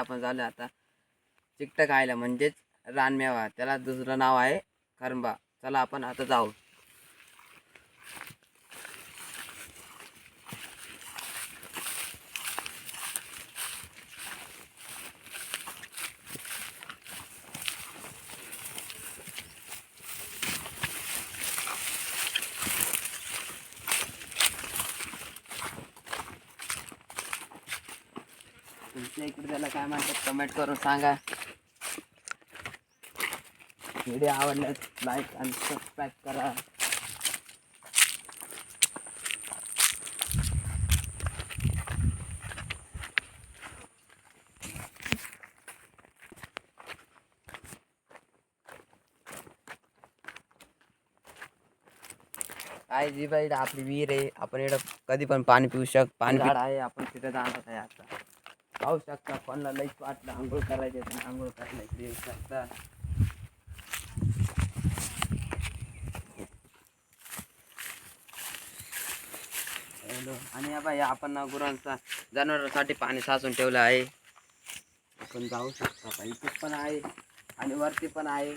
आपण झालं आता. चिकटं खायला म्हणजेच रानमेवा त्याला दुसरं नाव आहे खरंबा. चला आपण आता जाऊ. तुमच्या इकडे त्याला काय म्हणतात कमेंट करून सांगा. व्हिडिओ आवडल्यास लाईक आणि सबस्क्राईब करा. काय जी बाई आपली विहीर आहे. आपण इकडं कधी पण पाणी पिऊ शक पाणी झाड आहे आपण तिथे जाणार आहे आता. पाहू शकता कोणाला लईच वाटलं आंघोळ करायचे तर आंघोळ करायला देऊ येऊ शकता. हॅलो आणि या बाई आपण ना गुरांचा जनावरांसाठी पाणी साचून ठेवलं आहे. आपण जाऊ शकता बाई इथे पण आहे आणि वरती पण आहे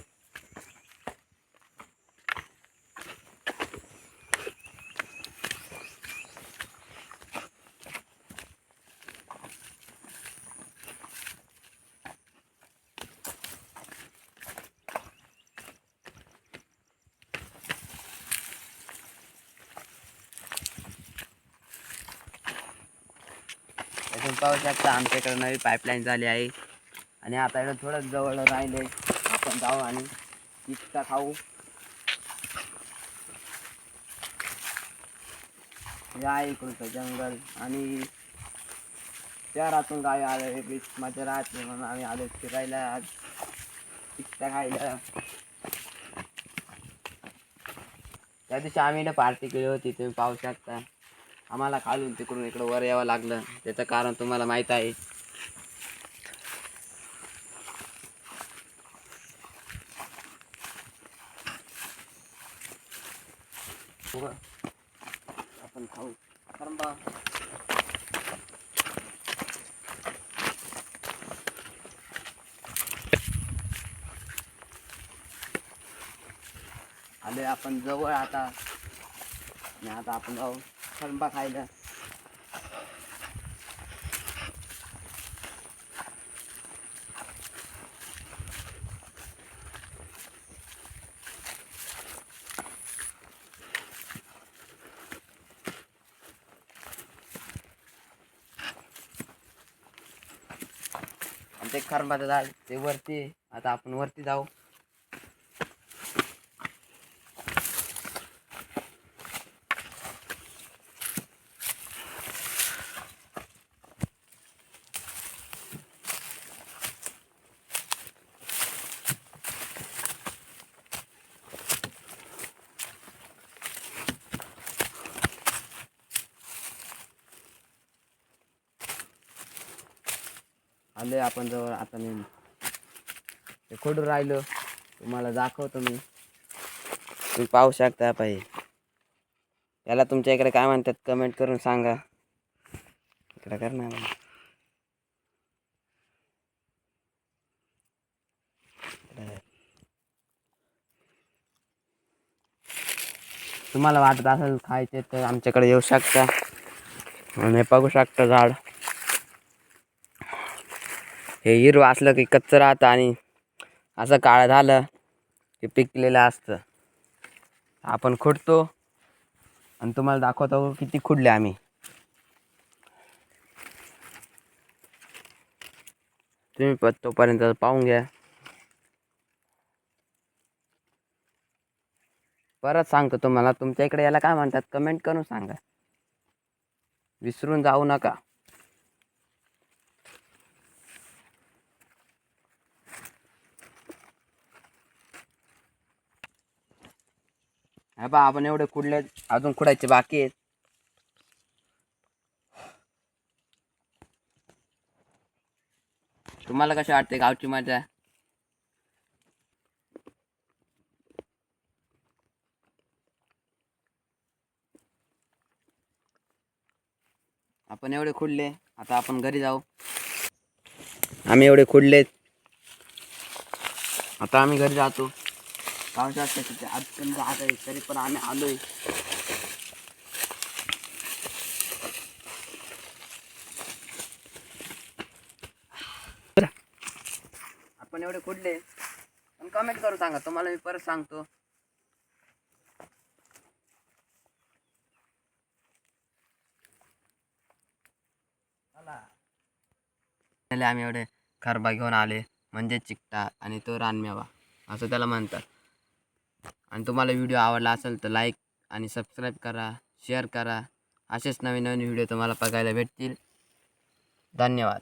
तुम्ही पाहू शकता आमच्याकडे नवी पाईपलाईन झाली आहे. आणि आता इकडं थोडं जवळ राहिले. आपण जाऊ आणि इतका खाऊ. या इकडचं जंगल आणि शहरातून गावी आले बीच मध्ये राहते म्हणून आम्ही आलो फिरायला आज. इतका खायला. त्या दिवशी आम्ही ना पार्टी केली होती. तुम्ही पाहू शकता. आम्हाला खालून तिकडून इकडं वर यावं लागलं. त्याचं कारण तुम्हाला माहीत आहे. आपण खाऊ. कारण बा आले आपण जवळ आता. आणि आता आपण जाऊ. खरंबा खायला ते खरंबाचं झाड ते वरती आहे. आता आपण वरती जाऊ आले आपण जवळ आता मी ते खोडून राहिलो. तुम्हाला दाखवतो मी. तुम्ही पाहू शकता पाहिजे याला तुमच्या इकडे काय म्हणतात कमेंट करून सांगा. इकडे कर ना. तुम्हाला वाटत असेल खायचे तर आमच्याकडे येऊ शकता. आणि बघू शकता झाड. हे हिरवं असलं की कच्चं राहतं आणि असं काळं झालं की पिकलेलं असतं. आपण खुडतो आणि तुम्हाला दाखवतो किती खुडले आम्ही. तुम्ही पण तोपर्यंत पाहून घ्या. परत सांगतो तुम्हाला तुमच्या इकडे याला काय म्हणतात? कमेंट करून सांगा. विसरून जाऊ नका. हा बा आपण एवढे कुडले अजून खुडायचे बाकी आहेत. तुम्हाला कशी वाटते गावची मजा? आपण एवढे खुडले आता आपण घरी जाऊ. आम्ही एवढे खुडले आता आम्ही घरी जातो. पावसात तिथे अडचण जात आहे तरी पण आम्ही आलोय. आपण एवढे कुठले? पण कमेंट करू सांगा तुम्हाला मी परत सांगतो. पहिले आम्ही एवढे खरबा घेऊन आले म्हणजे चिकटा आणि तो रानमेवा असं त्याला म्हणतात. आणि तुम्हाला व्हिडिओ आवडला असेल तर लाईक आणि सबस्क्राईब करा शेअर करा. असेच नवीन नवीन व्हिडिओ तुम्हाला बघायला भेटतील. धन्यवाद.